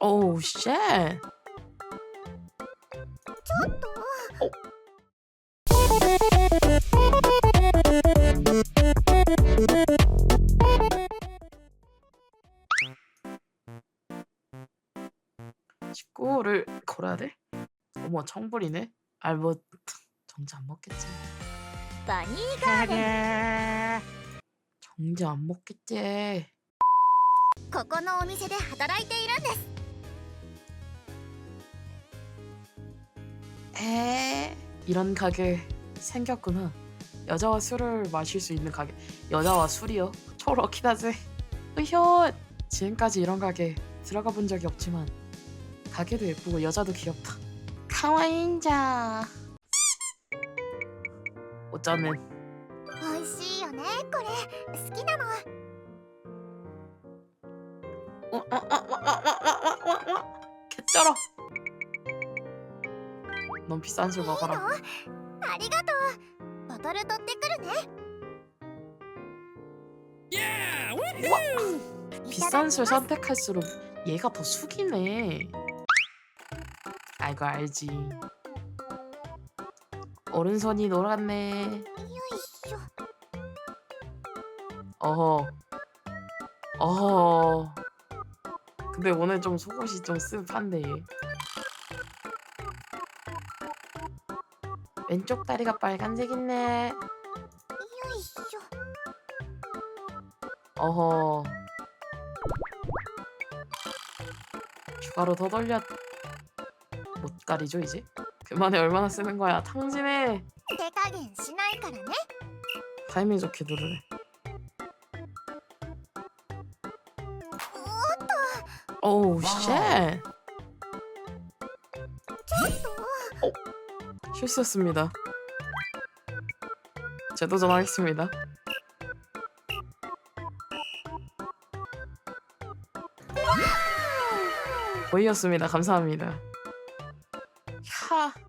오우 쉣. 식구를 걸어야 돼? 어머 청불이네? 알뭐 정지 안 먹겠지 バニーガーデン 정지 안 먹겠지 ここのお店で働いている 에 이런 가게 생겼구나 여자와 술을 마실 수 있는 가게 여자와 술이요? 초록긴 하지 으현 지금까지 이런 가게 들어가 본 적이 없지만 가게도 예쁘고 여자도 귀엽다 카와이인자 어쩌는 美味しいよねこれ好きなの 개쩔어 넌 비싼 술 いいの 먹어라 ありがとうボトル取ってくるね 비싼 술 선택할수록 얘가 더 숙이네. 알고 알지. 오른손이 노랗네. よいしょ 어허. 어허. 근데 오늘 좀 속옷이 좀 습한데. 왼쪽 다리가 빨간색 있네. よいしょ 어허. 추가로 더 돌려. 못 가리죠 이제? 그만에 얼마나 쓰는 거야? 탕진해. 手加減しないからね 타이밍 좋게 누르네. 오우 쉣. 어, 실수였습니다. 재도전하겠습니다. 보이였습니다. 감사합니다. 하.